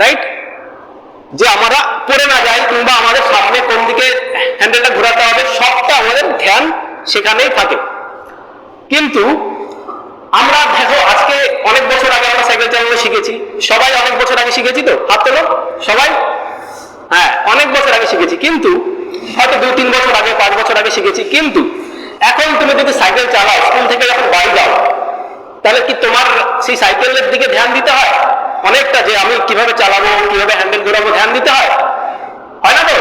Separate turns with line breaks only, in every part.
Right যে আমরা পড়ে না যাই কিংবা আমাদের সামনে কোন দিকে হ্যান্ডেলটা ঘোরাতে হবে, সবটা আমাদের ধ্যান সেখানেই থাকে। কিন্তু আমরা দেখো, আজকে অনেক বছর আগে আমরা সাইকেল চালানো শিখেছি। সবাই অনেক বছর আগে শিখেছি তো? হাত তোলো, সবাই? হ্যাঁ অনেক বছর আগে শিখেছি। কিন্তু হয়তো দুই, তিন বছর আগে, পাঁচ বছর আগে শিখেছি। কিন্তু এখন তুমি যদি সাইকেল চালাও, স্কুল থেকে যখন বাড়ি যাও, তাহলে কি তোমার সেই সাইকেলের দিকে ধ্যান দিতে হয়? অনেকটা যে আমি কীভাবে চালাবো, কীভাবে হ্যান্ডেল ঘোরাবো ধ্যান দিতে হয়। হয় না তো?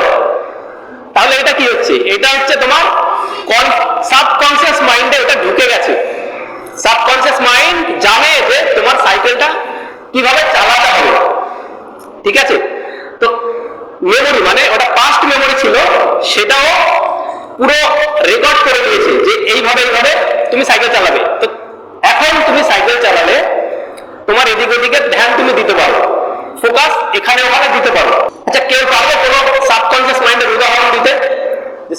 তাহলে এটা কি হচ্ছে? এটা হচ্ছে তোমার সাবকনসিয়াস মাইন্ডে এটা ঢুকে গেছে। সাবকনসিয়াস মাইন্ড জানে যে তোমার সাইকেলটা কীভাবে চালাতে হবে। ঠিক আছে? তো মেমোরি মানে ওটা পাস্ট মেমোরি ছিল, সেটাও পুরো রেকর্ড করে দিয়েছে যে এইভাবে এইভাবে তুমি সাইকেল চালাবে। তো এখন তুমি সাইকেল চালালে তোমার এদিক ওদিকে ধ্যান তুমি দিতে পারো। ফোকাস এখানে ওখানে দিতে পারো। আচ্ছা কেউ পারবে কোনো সাবকনসিয়াস মাইন্ডের উদাহরণ দিতে?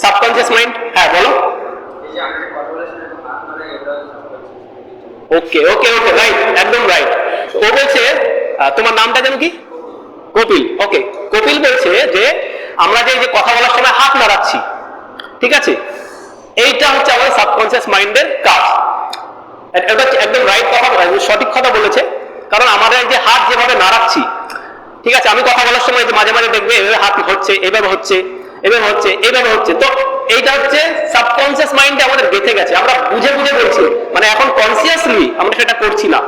সাবকনসিয়াস মাইন্ড হ্যাঁ বলো। ওকে ওকে ওকে রাইট একদম রাইট ও বলছে তোমার নামটা যেন কি? কপিল। ওকে কপিল বলছে যে, আমরা যে যে কথা বলার সময় হাত নাড়াচ্ছি, ঠিক আছে? এইটা হচ্ছে আমাদের সাবকনসিয়াস মাইন্ডের কাজ। একদম রাইট কথা সঠিক কথা বলেছে। কারণ আমাদের যে হাত যেভাবে নাড়াচ্ছি ঠিক আছে, আমি কথা বলার সময় মাঝে মাঝে দেখবে এভাবে হাত হচ্ছে, এভাবে হচ্ছে এভাবে হচ্ছে এভাবে হচ্ছে। তো এইটা হচ্ছে সাবকনসিয়াস মাইন্ডে আমাদের গেঁথে গেছে। আমরা বুঝে বুঝে বলছি মানে এখন কনসিয়াসলি আমরা সেটা করছি না।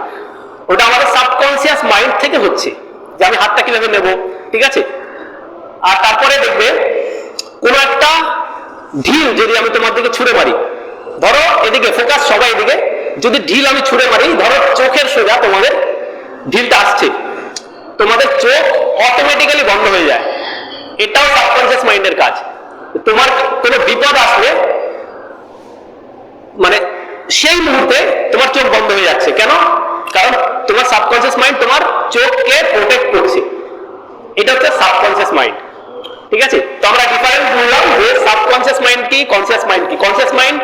ওটা আমাদের সাবকনসিয়াস মাইন্ড থেকে হচ্ছে যে আমি হাতটা কীভাবে নেব, ঠিক আছে? আর তারপরে দেখবে কোনো একটা ঢিল যদি আমি তোমার দিকে ছুঁড়ে মারি, ধরো এদিকে ফোকাস সবাই এদিকে, যদি ঢিল আমি ছুঁড়ে মারি, ধরো চোখের সোজা তোমাদের ঢিলটা আসছে। তোমাদের চোখ অটোমেটিক্যালি বন্ধ হয়ে যায়। এটাও সাবকনসিয়াস মাইন্ডের কাজ। তোমার কোনো বিপদ আসলে মানে সেই মুহূর্তে তোমার চোখ বন্ধ হয়ে যাচ্ছে। কেন? কারণ তোমার সাবকনসিয়াস মাইন্ড তোমার চোখকে প্রোটেক্ট করছে। এটা হচ্ছে সাবকনসিয়াস মাইন্ড ঠিক আছে? তো আমরা ডিফারেন্স বললাম যে সাবকনসিয়াস মাইন্ড কি কনসিয়াস মাইন্ড কি। কনসিয়াস মাইন্ড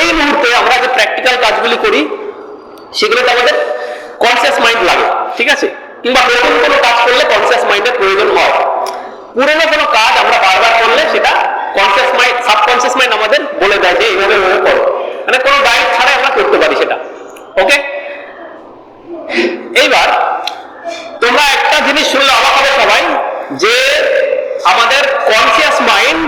এই মুহূর্তে আমরা যে প্র্যাকটিক্যাল কাজগুলি করি, সেগুলোতে আমাদের কনসিয়াস মাইন্ড লাগে, ঠিক আছে? কিংবা নতুন কোনো কাজ করলে কনসিয়াস মাইন্ডের প্রয়োজন হয়। পুরনো কোনো কাজ আমরা বারবার করলে সেটা কনসিয়াস মাইন্ড সাবকনসিয়াস মাইন্ড আমাদের বলে দেয় যে এইভাবে এইভাবে করো। মানে কোনো গাইড ছাড়াই আমরা করতে পারি সেটা। ওকে এইবার তোমরা একটা জিনিস শুনলে অবাক হবে সবাই, যে আমাদের কনসিয়াস মাইন্ড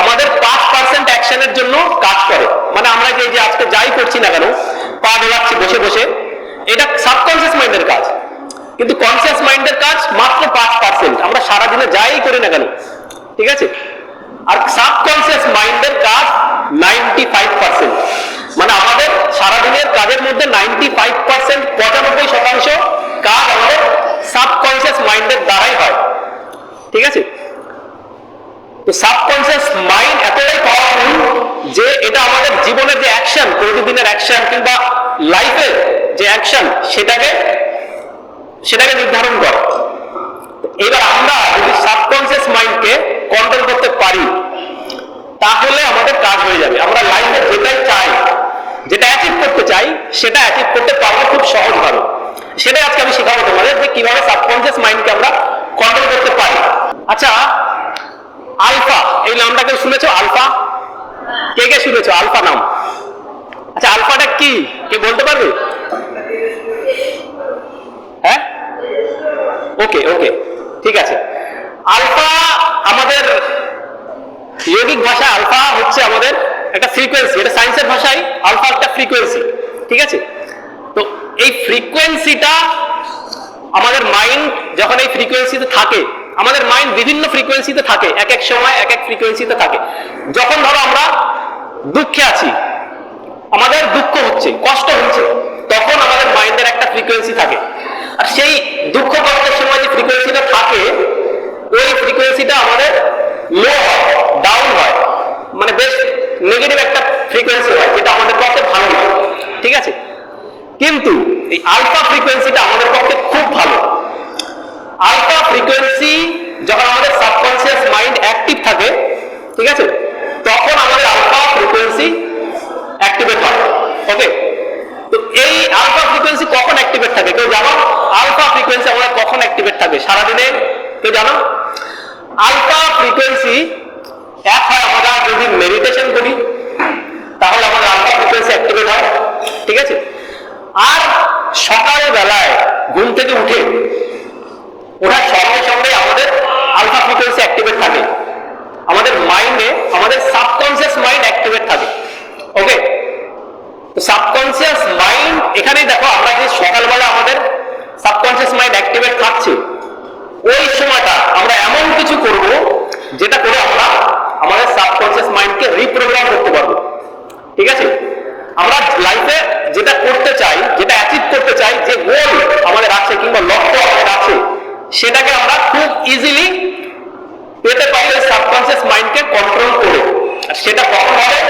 আমাদের পাঁচ পার্সেন্ট অ্যাকশনের জন্য কাজ করে। মানে আমরা যে আজকে যাই করছি না কেন, পা ডোলাচ্ছি বসে বসে। এটা সাবকনসিয়াস মাইন্ডের কাজ। কিন্তু কনসিয়াস মাইন্ডের কাজ মাত্র পাঁচ পার্সেন্ট আমরা সারাদিনে যাই করি না কেন? ঠিক আছে? আর সাবকনসিয়াস মাইন্ডের কাজ নাইনটি ফাইভ পার্সেন্ট মানে আমাদের সারাদিনের কাজের মধ্যে নাইনটি ফাইভ পার্সেন্ট পঁচানব্বই শতাংশ কাজ আমাদের সাবকনসিয়াস মাইন্ডের দ্বারাই হয়। ঠিক আছে? তো সাবকনসিয়াস মাইন্ড এতটাই পাওয়ারফুল যে এটা আমাদের জীবনের যে অ্যাকশন প্রতিদিনের অ্যাকশন কিংবা লাইফের যে অ্যাকশন সেটাকে সেটাকে নির্ধারণ করে। এবার আমরা যদি সাবকনসিয়াস মাইন্ডকে কন্ট্রোল করতে পারি, তাহলে আমাদের কাজ হয়ে যাবে। আমরা লাইফে যেটাই চাই, যেটা অ্যাচিভ করতে চাই, সেটা অ্যাচিভ করতে পারব খুব সহজভাবে সেটাই আজকে আমি শেখাবো তোমাদের যে কীভাবে সাবকনসিয়াস মাইন্ডকে আমরা কন্ট্রোল করতে পারি। আচ্ছা আলফা, এই নামটা কেউ শুনেছো? আলফা? কে কে শুনেছো? আলফা নাম। আচ্ছা আলফাটা কি? কে বলতে পারবে হ্যাঁ ওকে ওকে ঠিক আছে। আলফা আমাদের ইয়োগিক ভাষা আলফা হচ্ছে আমাদের একটা ফ্রিকোয়েন্সি এটা সায়েন্সের ভাষায় আলফা একটা ফ্রিকোয়েন্সি ঠিক আছে? তো এই ফ্রিকোয়েন্সিটা আমাদের মাইন্ড যখন এই ফ্রিকোয়েন্সিতে থাকে, আমাদের মাইন্ড বিভিন্ন ফ্রিকোয়েন্সিতে থাকে, এক এক সময় এক এক ফ্রিকোয়েন্সিতে থাকে। যখন ধরো আমরা দুঃখে আছি, আমাদের দুঃখ হচ্ছে, কষ্ট হচ্ছে, তখন আমাদের মাইন্ডের একটা ফ্রিকোয়েন্সি থাকে। আর সেই দুঃখ কষ্টের সময় যে ফ্রিকোয়েন্সিটা থাকে, ওই ফ্রিকোয়েন্সিটা আমাদের লো হয় ডাউন হয়। মানে বেশ নেগেটিভ একটা ফ্রিকোয়েন্সি হয়, যেটা আমাদের পক্ষে ভালো নয় ঠিক আছে? কিন্তু এই আলফা ফ্রিকোয়েন্সিটা আমাদের পক্ষে খুব ভালো। আলফা ফ্রিকোয়েন্সি যখন আমাদের সাবকনসিয়াস মাইন্ড অ্যাক্টিভ থাকে, ঠিক আছে? তখন আমাদের আলফা ফ্রিকোয়েন্সি অ্যাক্টিভেট হয়। ওকে তো এই আলফা ফ্রিকোয়েন্সি কখন অ্যাক্টিভ অ্যাক্টিভেট থাকে কেউ জানো? আলফা ফ্রিকোয়েন্সি আমাদের কখন অ্যাক্টিভেট থাকে সারাদিনে? কেউ জানো? আলফা ফ্রিকোয়েন্সি এক হয় আমরা যদি মেডিটেশন করি, তাহলে আমাদের আলফা ফ্রিকোয়েন্সি অ্যাক্টিভেট হয়। ঠিক আছে? আর সকাল বেলায় ঘুম থেকে উঠে ওঠার সঙ্গে সঙ্গে আমাদের আলফা ফ্রিকোয়েন্সি অ্যাক্টিভেট থাকে। আমাদের মাইন্ডে আমাদের সাবকনসিয়াস মাইন্ড অ্যাক্টিভেট থাকে। ওকে সাবকনসিয়াস মাইন্ড এখানেই দেখো আমরা যে সকালবেলা আমাদের সাবকনসিয়াস মাইন্ড অ্যাক্টিভেট থাকছে, ওই সময়টা আমরা এমন কিছু করব যেটা করে আমরা আমাদের সাবকনসিয়াস মাইন্ডকে রিপ্রোগ্রাম করতে পারব। ঠিক আছে? আমরা লাইফে যেটা করতে চাই, যেটা অ্যাচিভ করতে চাই, যে গোল আমাদের আছে কিংবা লক্ষ্য আমাদের আছে, সেটাকে আমরা খুব ইজিলি পেতে পারি সাবকনসিয়াস মাইন্ডকে কন্ট্রোল করে। সেটা কখন হবে?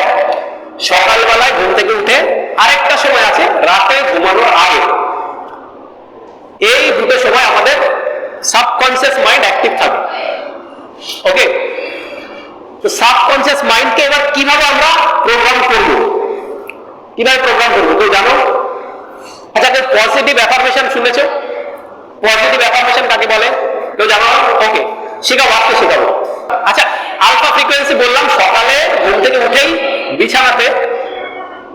সকালবেলায় ঘুম থেকে উঠে আরেকটা সময় আছে, রাতে ঘুমানোর আগে। এই দুটো সময় আমাদের সাবকনসিয়াস মাইন্ড অ্যাক্টিভ থাকে। ওকে তো সাবকনসিয়াস মাইন্ডকে এবার কীভাবে আমরা প্রোগ্রাম করব? কীভাবে প্রোগ্রাম করব? কেউ জানো? আচ্ছা কেউ পজিটিভ অ্যাফার্মেশন শুনেছো? পজিটিভ অ্যাফার্মেশন কাকে বলে? কেউ জানো? ওকে শেখাবো আজকে শেখাবো। আচ্ছা আলফা ফ্রিকোয়েন্সি বললাম, সকালে ঘুম থেকে উঠেই বিছানাতে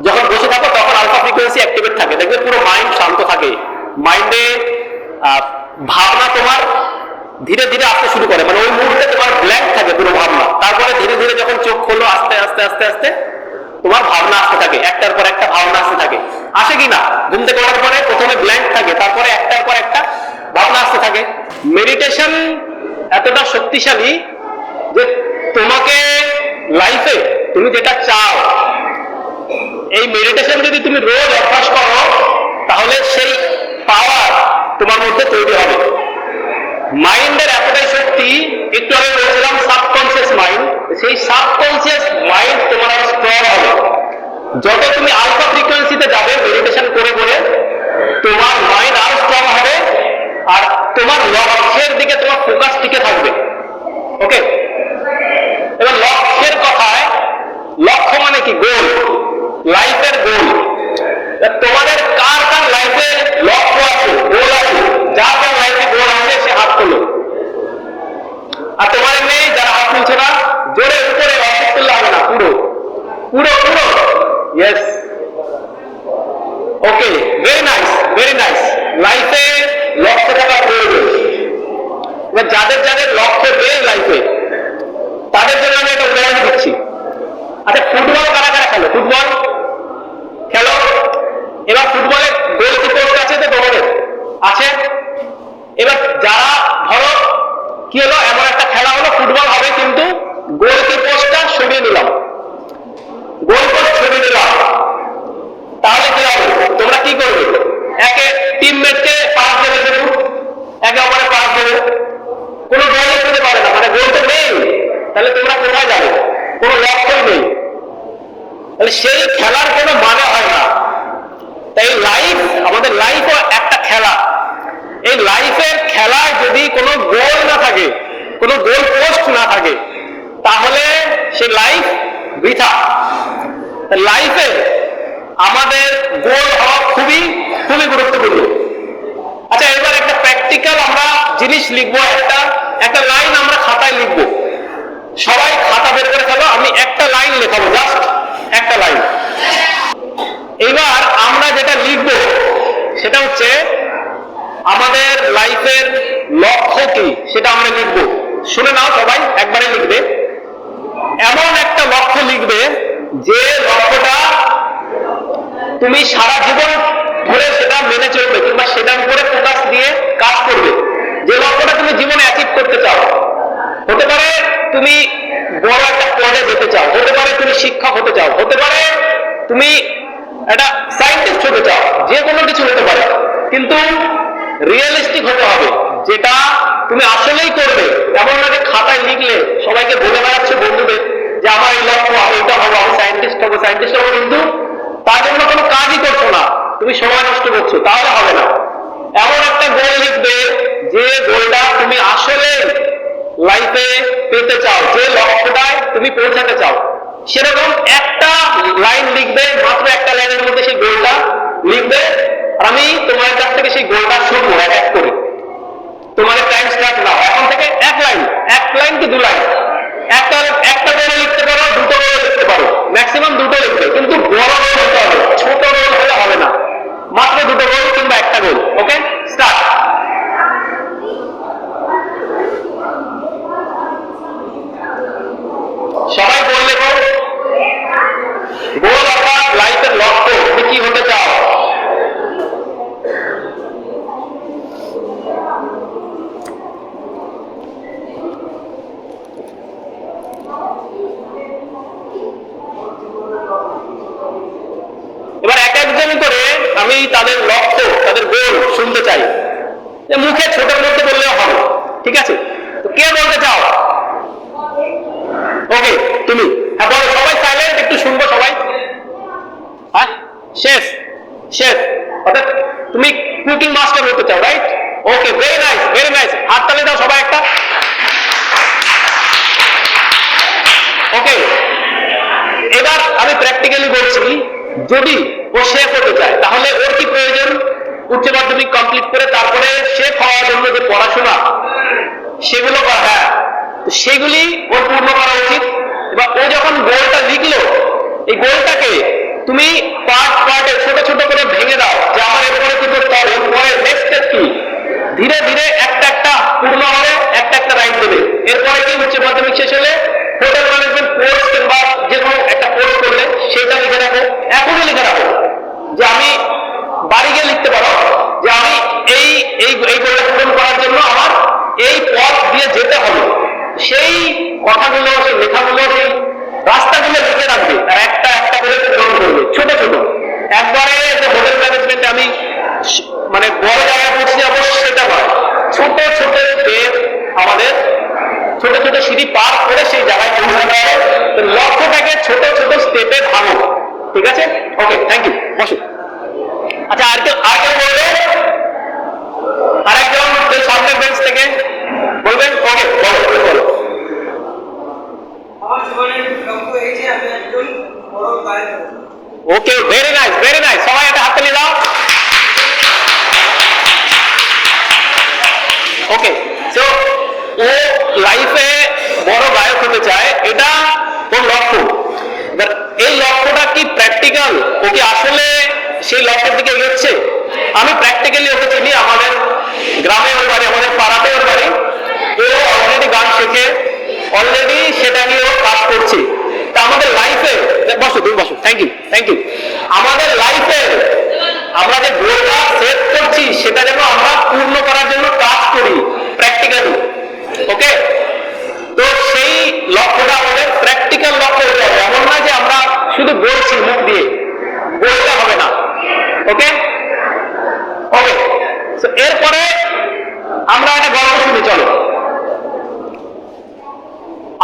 যখন বসে থাকো তখন আলফা ফ্রিকোয়েন্সি অ্যাক্টিভেট থাকে। দেখবে পুরো মাইন্ড শান্ত থাকে। মাইন্ডে ভাবনা তোমার ধীরে ধীরে আসতে শুরু করে। মানে ওই মুহূর্তে তোমার ব্ল্যাঙ্ক থাকে পুরো ভাবনা। তারপরে ধীরে ধীরে যখন চোখ খোলো, আস্তে আস্তে আস্তে আস্তে তোমার ভাবনা আসতে থাকে। একটার পর একটা ভাবনা আসতে থাকে। আসে কি না? ঘুম থেকে ওঠার পরে প্রথমে ব্ল্যাঙ্ক থাকে, তারপরে একটার পর একটা ভাবনা আসতে থাকে। মেডিটেশন এতটা শক্তিশালী যে তোমাকে লাইফে তুমি যেটা চাও, এই মেডিটেশন যদি তুমি রোজ অভ্যাস করো, তাহলে সেই পাওয়ার তোমার মধ্যে তৈরি হবে। মাইন্ডের এতটাই শক্তি, একটু আমি বলছিলাম সাবকনসিয়াস মাইন্ড সেই সাবকনসিয়াস মাইন্ড তোমার স্ট্রং হবে। যত তুমি আলফা ফ্রিকোয়েন্সিতে যাবে মেডিটেশন করে করে তোমার মাইন্ড আরও স্ট্রং হবে, আর তোমার লক্ষ্যের দিকে তোমার ফোকাস টিকে থাকবে। ওকে এবার লক্ষ্যের কথায় লক্ষ্য মানে কি? গোল লাইফের গোল তোমাদের কার কার লাইফে লক্ষ্য আছে গোল আছে? যার যার লাইফে গোল আছে, সে হাত তোলো। আর তোমার নেই যারা হাত তুলছে না, জোরে উপরে অসুখ তুললে হবে না, পুরো। পুরো পুরো। Yes okay very nice very nice লাইফে লক্ষ্য থাকা প্রয়োজন। যাদের যাদের লক্ষ্য নেই লাইফে তাদের জন্য আমি একটা উদাহরণ দিচ্ছি। আচ্ছা ফুটবল কারা কারা খেলো? ফুটবল খেলো এবার ফুটবলে গোল কি পোস্ট আছে তো তোমাদের আছে এবার যারা ধরো কি হলো এমন একটা খেলা হলো ফুটবল হবে কিন্তু গোল কি পোস্টটা সরিয়ে নিলাম গোল পোস্ট সরিয়ে নিলাম তাহলে কি হবে তোমরা কি করবে একে টিমমেটকে পাস দেবে দেখুন একে অপরে পাস দেবে কোনো গোলই পেতে পারে না মানে গোল তো নেই তাহলে তোমরা কোথায় যাবে কোনো লক্ষ্যই নেই তাহলে সেই খেলার কোনো মানে হয় না তাই লাইফ আমাদের লাইফও একটা খেলা এই লাইফের খেলায় যদি কোনো গোল না থাকে কোনো গোল পোস্ট না থাকে তাহলে সে লাইফ বৃথা লাইফে আমাদের গোল হওয়া খুবই খুবই গুরুত্বপূর্ণ আচ্ছা এবার একটা প্র্যাকটিক্যাল আমরা জিনিস লিখব, একটা একটা লাইন আমরা খাতায় লিখব। সবাই খাতা বের করে ফেলো, আমি একটা লাইন লেখাবো জাস্ট একটা লাইন। এবার আমরা যেটা লিখব, সেটা হচ্ছে, আমাদের লাইফের লক্ষ্য কি, সেটা আমরা লিখব। শুনে নাও সবাই, একবারে লিখবে। এমন একটা লক্ষ্য লিখবে, যে লক্ষ্যটা তুমি সারা জীবন ধরে সেটা মেনে চলবে, কিংবা সেটার উপরে ফোকাস দিয়ে কাজ করবে। যে লক্ষ্যটা তুমি জীবনে অ্যাচিভ করতে চাও, হতে পারে তুমি বড় একটা পদে যেতে চাও, হতে পারে তুমি শিক্ষক হতে চাও, হতে পারে তুমি একটা সায়েন্টিস্ট হতে চাও, যে কোনো কিছু হতে পারে। কিন্তু রিয়েলিস্টিক হতে হবে, যেটা তুমি আসলেই করবে। এমন না যে খাতায় লিখলে সবাইকে বলে বেড়াচ্ছে বন্ধুদের যে আমার এই লক্ষ্য আমি এটা হব আমি সায়েন্টিস্ট হব সায়েন্টিস্ট হব, কিন্তু তার জন্য কোনো কাজই করছ না। তুমি সময় নষ্ট করছ, তাহলে হবে না। এমন একটা গোল লিখবে যে গোলটা তুমি আসলে লাইফে পেতে চাও, যে লক্ষ্যটায় তুমি পৌঁছাতে চাও, সেরকম একটা লাইন লিখবে, মাত্র একটা লাইনের মধ্যে সেই গোলটা লিখবে। আর আমি তোমার কাছ থেকে সেই গোলটা শুনব, এক এক করে। তোমার টাইম স্টার্ট নাও। এখন থেকে এক লাইন এক লাইন কি দু লাইন একটা একটা গোলে লিখতে পারো, দুটো গোলে লিখতে পারো। ম্যাক্সিমাম দুটো লিখবে, কিন্তু বড় গোল হতে হবে, ছোট গোল হলে হবে না। মাত্র দুটো গোল কিংবা একটা গোল ওকে স্টার্ট সবাই গোল লেখো গোল অর্থাৎ লাইফের লক্ষ্য তুমি কি হতে চাও এবার এক একজন করে আমি তাদের লক্ষ্য তাদের গোল শুনতে চাই যে মুখে ছোটের মধ্যে বললেও হবে ঠিক আছে তো কে বলতে চাও ওকে তুমি হ্যাঁ বলো সবাই সাইলেন্ট একটু শুনব সবাই হ্যাঁ শেফ শেফ অর্থাৎ তুমি কুকিং মাস্টার হতে চাও right okay very nice very nice হাত তালি দাও সবাই একটা ওকে, এবার আমি প্র্যাকটিক্যালি বলছি, যদি ও শেফ হতে চায়, তাহলে ওর কি প্রয়োজন? উচ্চ মাধ্যমিক কমপ্লিট করে তারপরে শেফ হওয়ার জন্য যে পড়াশোনা, সেগুলো করা হ্যাঁ। সেগুলি ওর পূর্ণ করা উচিত। এবার ও যখন গোলটা লিখলো, এই গোলটাকে তুমি পার্ট পার্টে ছোট ছোট করে ভেঙে দাও, যে আমার এরপরে কি করতে হবে এরপরে নেক্সট স্টেপ কি? ধীরে ধীরে একটা একটা পূর্ণ হবে, একটা একটা রাইট দেবে। এরপরে কি উচ্চ মাধ্যমিক শেষ হলে? হোটেল ম্যানেজমেন্ট কোর্স কিংবা যে কোনো একটা কোর্স করলে সেটা লিখে রাখো। এখনই লিখে রাখো যে আমি বাড়ি গিয়ে লিখতে পারো, যে আমি এই এই এই গোলটা পূরণ করার জন্য আমার এই পথ দিয়ে যেতে হবে। সেই কথাগুলো, সেই লেখাগুলো, সেই রাস্তাগুলো লিখে রাখবে। আর একটা একটা করে পূরণ করবে ছোট ছোট একবারে যে হোটেল ম্যানেজমেন্টে আমি স- মানে বড় জায়গায় পৌঁছে যাব সেটা নয় ছোট ছোট স্টেপ আমাদের ছোট ছোট সিঁড়ি পার করে সেই জায়গায় পৌঁছাতে হবে তো লক্ষ্যটাকে ছোট ছোট স্টেপে ভাঙো ঠিক আছে ওকে থ্যাংক ইউ বসো আচ্ছা আর কেউ আর কেউ বলবে আরেকজন যে সামনের বেঞ্চ থেকে বলবেন ওকে বলো তুমি বলো
আমার জীবনের লক্ষ্য এই যে আমি একজন বড় গায়ক হব।
Okay very nice very nice সবাই একটা হাততালি দাও ওকে সো ও লাইফে বড় গায়ক হতে চায় এটা ওর লক্ষ্য এবার এই লক্ষ্যটা কি প্র্যাকটিক্যাল ও কি আসলে সেই দিকে এগোচ্ছে আমি প্র্যাকটিক্যালি ওকে চিনি, আমাদের গ্রামে ওর বাড়ি, আমাদের পাড়াতে ওর বাড়ি। ও অলরেডি গান শেখে। অলরেডি সেটা নিয়ে ও কাজ করছে। তা আমাদের লাইফে বসো, তুমি বসো। থ্যাংক ইউ থ্যাংক ইউ আমাদের লাইফে আমরা যে গোলটা সেট করছি, সেটা যেন আমরা পূর্ণ করার জন্য কাজ করি প্র্যাকটিক্যালি ওকে তো সেই লক্ষ্যটা আমাদের প্র্যাকটিক্যাল লক্ষ্য হতে হবে এমন না যে আমরা শুধু বলছি মুখ দিয়ে। বলতে হবে না। ওকে এরপরে আমরা একটা গল্প শুনি, চলো।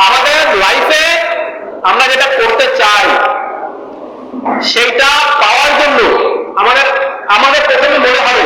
আমাদের লাইফে আমরা যেটা করতে চাই, সেইটা পাওয়ার জন্য আমাদের আমাদের প্রথমে মনে হবে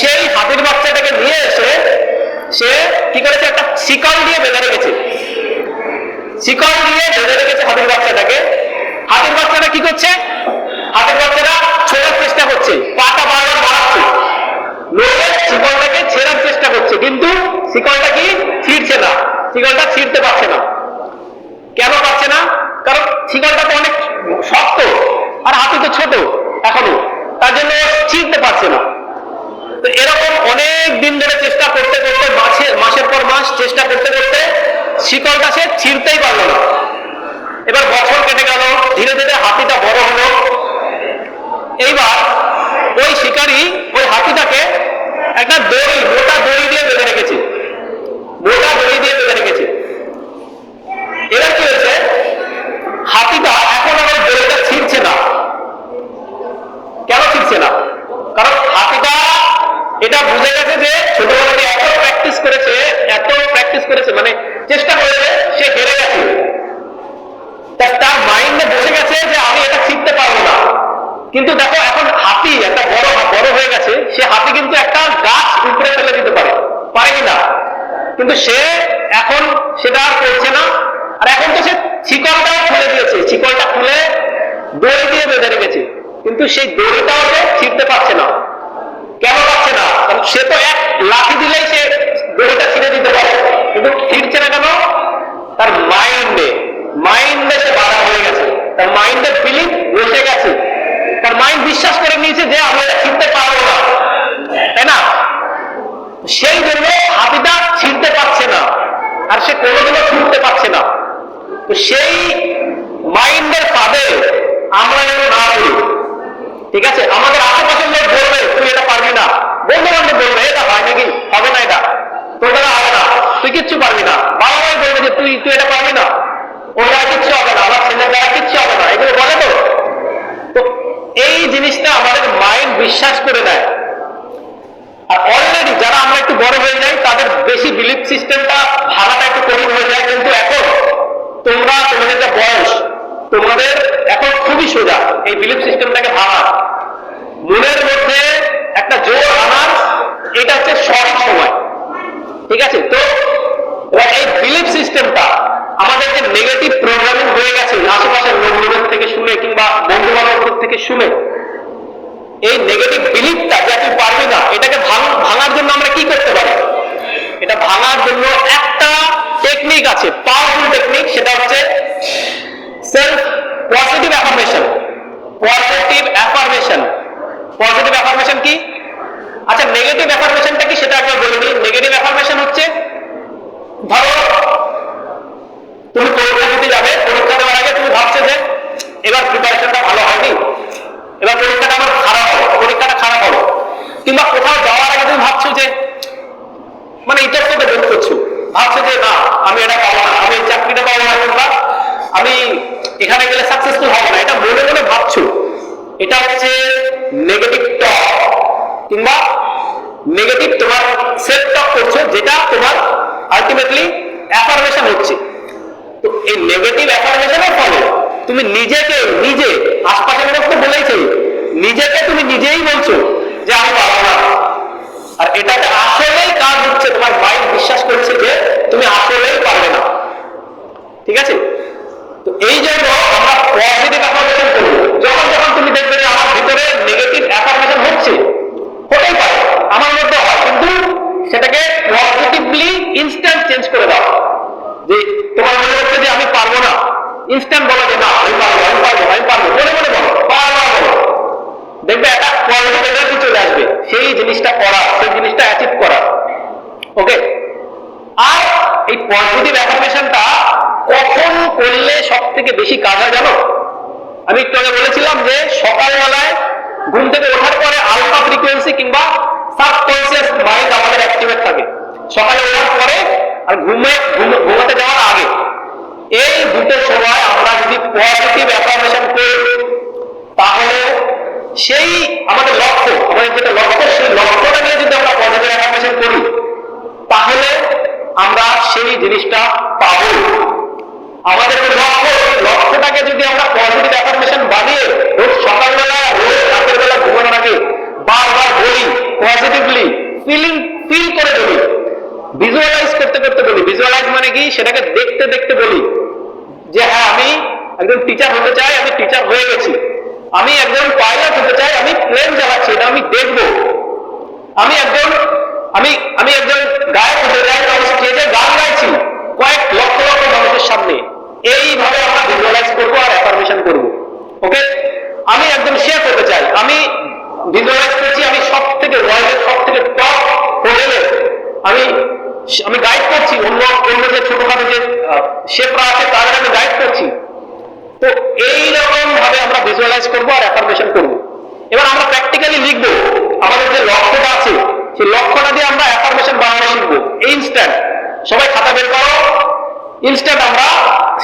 সেই হাতির বাচ্চাটাকে নিয়ে এসে সে কি করেছে? একটা শিকল দিয়ে বেঁধে রেখেছে। শিকল দিয়ে বেঁধে রেখেছে হাতির বাচ্চাটাকে। হাতির বাচ্চাটা কি করছে? হাতির বাচ্চাটা ছোড়ার চেষ্টা করছে, পাটা বারবার মারাচ্ছে নড়ে শিকলটাকে ছেড়ার চেষ্টা করছে, কিন্তু শিকলটা কি ছিঁড়ছে না শিকলটা ছিঁড়তে পারছে না। কেন পারছে না? কারণ শিকলটা তো অনেক শক্ত, আর হাতি তো ছোট এখনও, তার জন্য ছিঁড়তে পারছে না। তো এরকম অনেক দিন ধরে চেষ্টা করতে করতে মাসে, মাসের পর মাস চেষ্টা করতে করতে শিকলটা সে ছিঁড়তেই পারল না। এবার বছর কেটে গেল, ধীরে ধীরে হাতিটা বড় হলো। এইবার ওই শিকারি ওই হাতিটাকে একটা দড়ি, মোটা দড়ি দিয়ে বেঁধে রেখেছে। মোটা দড়ি দিয়ে বেঁধে রেখেছে। এবার কি এটা বুঝে গেছে যে ছোটবেলা থেকে এত প্র্যাকটিস করেছে, এত প্র্যাকটিস করেছে মানে চেষ্টা করেছে, সে হেরে গেছে। তার মাইন্ডে বসে গেছে যে আমি এটা শিখতে পারব না। কিন্তু দেখো, এখন হাতি, একটা বড় বড় হয়ে গেছে, সে হাতি কিন্তু একটা গাছ উপরে ফেলে দিতে পারে। পারে কি না? কিন্তু সে এখন সেটা আর করছে না। আর এখন তো সে শিকলটাও খুলে দিয়েছে। শিকলটা খুলে দড়ি দিয়ে বেঁধে রেখেছে। কিন্তু সেই দড়িটাও সে ছিঁড়তে কেন পারছে না। কারণ সে তো এক লাঠি দিলেই সে দড়িটা ছিঁড়ে দিতে পারে। কিন্তু ছিঁড়ছে না কেন? তার মাইন্ডে মাইন্ডে সে বাধা হয়ে গেছে। তার মাইন্ডে ফিলিং বসে গেছে। তার মাইন্ড বিশ্বাস করে নিয়েছে যে আমি এটা ছিঁড়তে পারব না। তাই না? সেই জন্য হাতিটা ছিঁড়তে পারছে না। আর সে কোনোদিনও ছুটতে পারছে না। তো সেই মাইন্ডের ফাঁদে আমরা যেন না ঠিক আছে? আমাদের আশেপাশের লোক বলবে, তুই এটা পারবি না। বন্ধু বান্ধব বলবে, এটা হয় নাকি? হবে না এটা? তোর হবে না। তুই কিচ্ছু পারবি না। বাবা মাই বলবে যে, তুই তুই এটা পারবি না। ওর দ্বারা কিচ্ছু হবে না। আমার ছেলের দ্বারা কিচ্ছু হবে না। এগুলো বলে তো। এই জিনিসটা আমাদের মাইন্ড বিশ্বাস করে দেয় আর অলরেডি যারা আমরা একটু বড় হয়ে যাই, তাদের বেশি বিলিফ সিস্টেমটা ভাঙাটা একটু কঠিন হয়ে যায়। কিন্তু এখন তোমরা, তোমাদের যে বয়স, তোমাদের এখন খুবই সোজা। এই বিলিফ সিস্টেমটাকে ভাঙা। মনের মধ্যে একটা জোর এটা হচ্ছে সব সময়। ঠিক আছে? তো এই বিলিফ সিস্টেমটা আমাদের যে নেগেটিভ প্রোগ্রামিং হয়ে গেছে, আশেপাশের লোকজনের থেকে শুনে কিংবা বন্ধু বান্ধবদের থেকে শুনে, এই নেগেটিভ বিলিফটা যে তুই পারবি না, এটাকে ভাঙ- ভাঙার জন্য আমরা কি করতে পারি? এটা ভাঙার জন্য একটা টেকনিক আছে পাওয়ারফুল টেকনিক সেটা হচ্ছে self positive affirmation positive affirmation positive affirmation কি আচ্ছা নেগেটিভ অ্যাফার্মেশনটা কি সেটা একবার বলে দিই নেগেটিভ অ্যাফার্মেশন হচ্ছে, ধরো, তুমি পরীক্ষা দিতে যাবে, পরীক্ষা দেওয়ার আগে তুমি ভাবছ যে, এবার প্রিপারেশনটা ভালো হয়নি, এবার পরীক্ষাটা আমার খারাপ হলো, পরীক্ষাটা খারাপ হলো। কিংবা কোথাও যাওয়ার আগে তুমি ভাবছ যে মানে ইতস্তত বোধ করছ। ভাবছ যে, না, আমি এটা পাবো না, আমি চাকরিটা পাবো না কিংবা আমি এখানে গেলে সাকসেসফুল হব না। এটা মনে মনে ভাবছ। এটা হচ্ছে নেগেটিভ টক কিংবা নেগেটিভ তোমার সেলফ টক করছ, যেটা তোমার আলটিমেটলি অ্যাফার্মেশন হচ্ছে। তো এই নেগেটিভ অ্যাফার্মেশনের ফলে তুমি নিজেকে, নিজে, আশপাশের লোক তো বলেইছে, নিজেকে তুমি নিজেই বলছো যে, আমি পারব না। আর এটাকে আসলেই কাজ হচ্ছে টিচার হতে চাই, আমি টিচার হয়ে গেছি। আমি একজন পাইলট হতে চাই, আমি প্লেন চালাচ্ছি, এটা আমি দেখব। আমি একজন, আমি আমি একজন গায়ক হতে চাই আমি স্টেজে গান গাইছি, কয়েক লক্ষ লক্ষ মানুষের সামনে। এইভাবে আমরা ভিজুয়ালাইজ করব আর অ্যাফার্মেশন করব। ওকে আমি একজন শেফ হতে চাই, আমি ভিজুয়ালাইজ করছি, আমি সব থেকে ওয়ার্ল্ডের সব থেকে টপ হোটেলে আমি আমি গাইড করছি, অন্য অন্য যে ছোটখাটো যে শেফরা আছে, তাদের আমি গাইড করছি। তো এইরকম ভাবে আমরা ভিজুয়ালাইজ করব আর অ্যাফার্মেশন করব। এবার আমরা প্র্যাকটিক্যালি লিখব, আমাদের যে লক্ষ্যটা আছে, সেই লক্ষ্যটা দিয়ে আমরা অ্যাফার্মেশন বানানো শিখব। ইনস্ট্যান্ট সবাই খাতা বের করো। ইনস্ট্যান্ট আমরা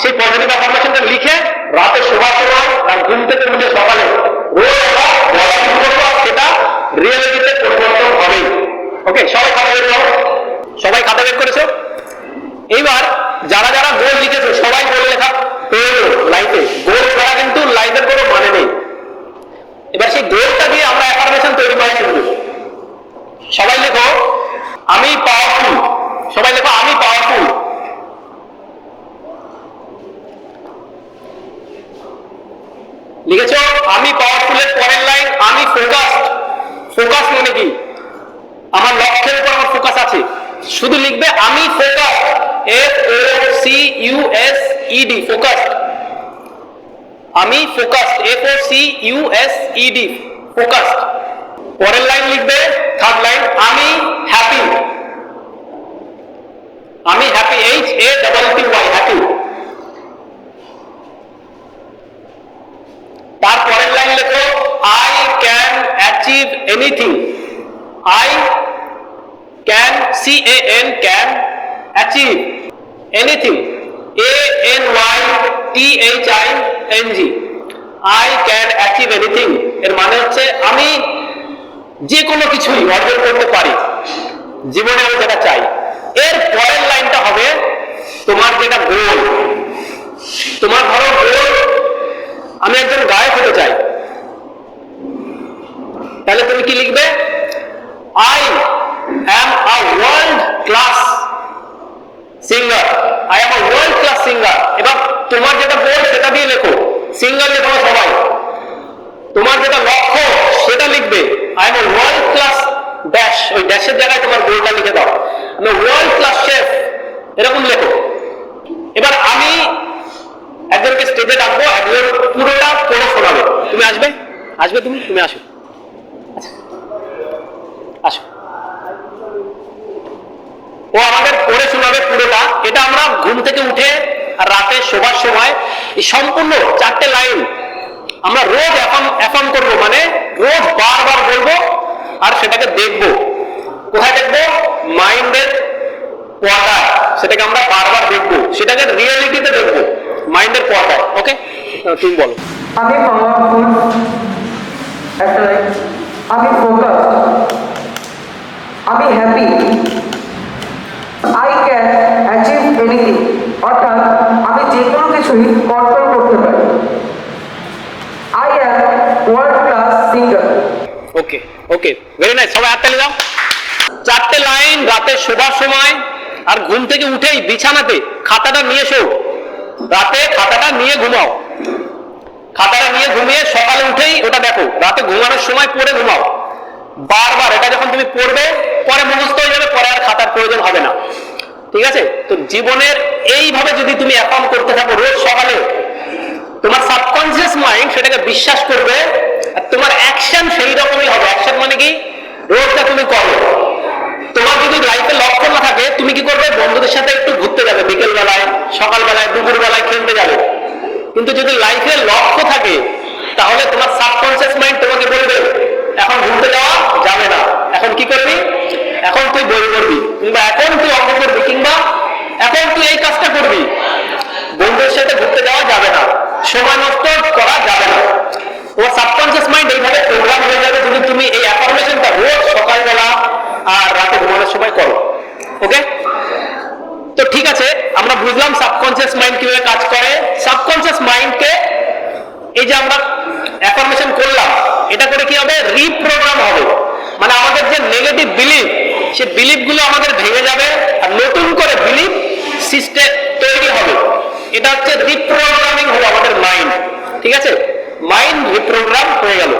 সেই পজিটিভ অ্যাফার্মেশনটা লিখে রাতে শোবার সময় আর ঘুম থেকে উঠে সকালে আমরা বলা করব সেটা রিয়েলিটিতে পরিবর্তন হবেই। ওকে সবাই খাতা বের করো। সবাই খাতা বের করেছ? এইবার যারা যারা গোল লিখেছে, সবাই গোল লেখা মানে এবার সেই গোলটা দিয়ে আমরা অ্যাফার্মেশন তৈরি করা সবাই লেখো, আমি পাওয়ারফুল সবাই আমি পাওয়ারফুল লিখেছো, আমি লাইন আমি ফোকাসড ফোকাস মানে কি? আমার লক্ষ্যের উপর আমার ফোকাস আছে। শুধু লিখবে, আমি focus F O C U S E D focused আমি focused F O C U S E D focused পরের লাইন লিখবে থার্ড লাইন আমি হ্যাপি আমি happy H A double T Y happy তার পরের লাইন লেখো I can achieve anything I can, c a n, can achieve anything. A n y t h i n g. I can achieve anything. এর মানে হচ্ছে আমি যে কোনো কিছুই অর্জন করতে পারি। জীবনে আমি যেটা চাই। এর পরের লাইনটা হবে তোমার যেটা গোল তোমার ধরো গোল আমি একজন গায়ক হতে চাই। তাহলে তুমি কি লিখবে? I am a world class singer. I a world class singer. এবার তোমার যেটা গোল সেটা দিয়ে লেখো। সিঙ্গার লেখো সবাই। তোমার যেটা লক্ষ্য, সেটা লিখবে। I am world class dash ওই ড্যাশের জায়গায় তোমার গোলটা লিখে দাও। আমি ওয়ার্ল্ড ক্লাস শেফ এরকম লেখো। এবার আমি একজনকে স্টেজে ডাকবো, একজন পুরোটা পড়ে শোনাবে। তুমি আসবে? আসবে তুমি? তুমি আসো। ও আমাদের পড়ে শোনাবে পুরোটা। এটা আমরা ঘুম থেকে উঠে রাতে শোবার সময় সম্পূর্ণ চারটে লাইন আমরা রোজ অ্যাফার্ম অ্যাফার্ম করব মানে রোজ বারবার বলব আর সেটাকে দেখব। কোথায় দেখব? মাইন্ডের পর্দায় সেটাকে আমরা বারবার দেখব। সেটাকে রিয়েলিটিতে দেখব। মাইন্ডের পর্দায় ওকে? তুমি বলো।
আমি আমি ফোকাস আমি happy I can achieve anything অর্থাৎ, আমি যে কোনো কিছুই কন্ট্রোল করতে পারি। I am world class singer
okay okay very nice সবাই হাততালি দাও। চারটে লাইন রাতে শোবার সময়, আর ঘুম থেকে উঠেই বিছানাতে খাতাটা নিয়ে শো। রাতে খাতাটা নিয়ে ঘুমাও। খাতাটা নিয়ে ঘুমিয়ে সকালে উঠেই ওটা দেখো। রাতে ঘুমানোর সময় পড়ে ঘুমাও। বারবার, এটা যখন তুমি পড়বে, পরে মুখস্থ হয়ে যাবে, পরে আর খাতার প্রয়োজন হবে না। ঠিক আছে? তো জীবনের এইভাবে যদি তুমি অ্যাকাউন্ট করতে থাকো, রোজ সকালে তোমার সাবকনসিয়াস মাইন্ড সেটাকে বিশ্বাস করবে, আর তোমার অ্যাকশন সেই রকমই হবে। অ্যাকশন মানে কি? রোজটা তুমি করো। তোমার যদি লাইফে লক্ষ্য না থাকে, তুমি কি করবে? বন্ধুদের সাথে একটু ঘুরতে যাবে বিকেল বেলায় সকাল বেলায় দুপুর বেলায় খেলতে যাবে। কিন্তু যদি লাইফে লক্ষ্য থাকে, তাহলে তোমার সাবকনসিয়াস মাইন্ড তোমাকে বলবে এখন ঘুরতে যাওয়া যাবে না। এখন কি করবি? এখন তুই বই করবি কিংবা এখন তুই অঙ্ক করবি কিংবা এখন তুই এই কাজটা করবি। বন্ধুদের সাথে ঘুরতে যাওয়া যাবে না। সময় নষ্ট করা যাবে না। তোমার সাবকনসিয়াস মাইন্ড এইভাবে প্রোগ্রাম হয়ে যাবে যদি তুমি এই অ্যাফার্মেশনটা রোজ সকালবেলা আর রাতে ঘুমানোর সময় করো। ওকে তো ঠিক আছে, আমরা বুঝলাম সাবকনসিয়াস মাইন্ড কীভাবে কাজ করে। সাবকনসিয়াস মাইন্ডকে এই যে আমরা অ্যাফার্মেশন করলাম। এটা করে কি হবে? রিপ্রোগ্রাম হবে। মানে আমাদের যে নেগেটিভ বিলিফ সে বিলিফগুলো আমাদের ভেঙে যাবে আর নতুন করে বিলিভ সিস্টেম তৈরি হবে। এটা হচ্ছে রিপ্রোগ্রামিং হলো আমাদের মাইন্ড ঠিক আছে? মাইন্ড রিপ্রোগ্রাম হয়ে গেল।